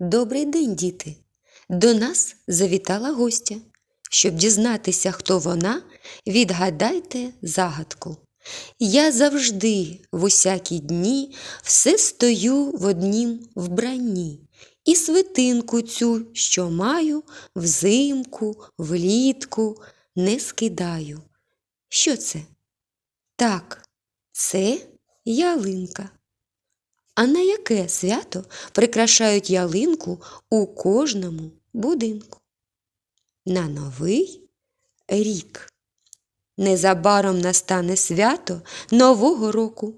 Добрий день, діти! До нас завітала гостя. Щоб дізнатися, хто вона, відгадайте загадку. Я завжди в усякі дні все стою в однім вбранні, і свитинку цю, що маю, взимку, влітку не скидаю. Що це? Так, це ялинка. А на яке свято прикрашають ялинку у кожному будинку? На новий рік. Незабаром настане свято Нового року.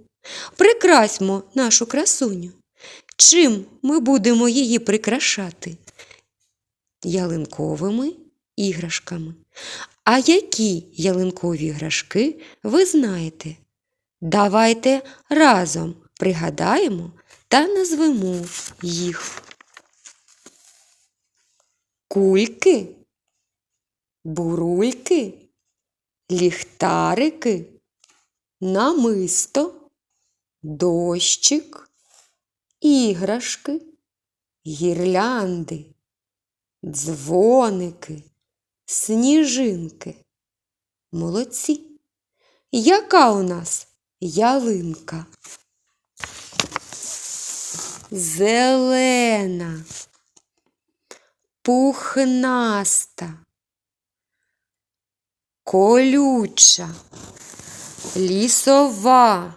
Прикрасьмо нашу красуню. Чим ми будемо її прикрашати? Ялинковими іграшками. А які ялинкові іграшки ви знаєте? Давайте разом пригадаємо та назвемо їх. Кульки, бурульки, ліхтарики, намисто, дощик, іграшки, гірлянди, дзвоники, сніжинки. Молодці. Яка у нас ялинка? Зелена, пухнаста, колюча, лісова,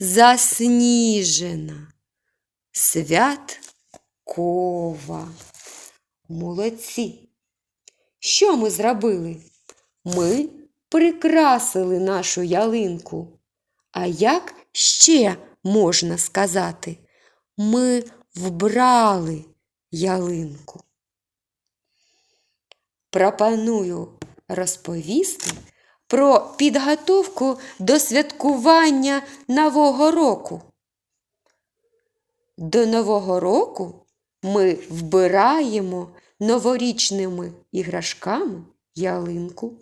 засніжена, святкова. Молодці. Що ми зробили? Ми прикрасили нашу ялинку. А як ще можна сказати? Ми вбрали ялинку. Пропоную розповісти про підготовку до святкування Нового року. До Нового року ми вбираємо новорічними іграшками ялинку.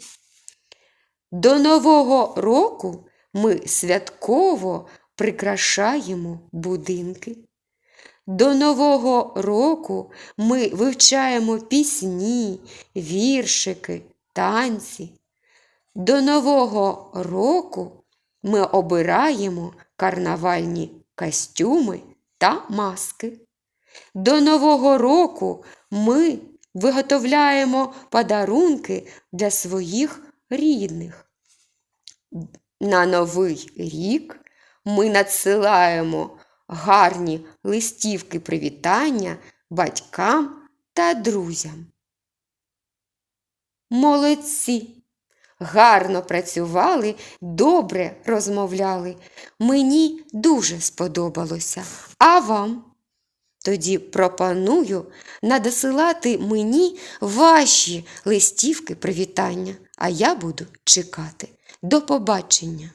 До Нового року ми святково прикрашаємо будинки. До Нового року ми вивчаємо пісні, віршики, танці. До Нового року ми обираємо карнавальні костюми та маски. До Нового року ми виготовляємо подарунки для своїх рідних. На Новий рік ми надсилаємо гарні листівки привітання батькам та друзям. Молодці! Гарно працювали, добре розмовляли. Мені дуже сподобалося. А вам? Тоді пропоную надосилати мені ваші листівки привітання, а я буду чекати. До побачення!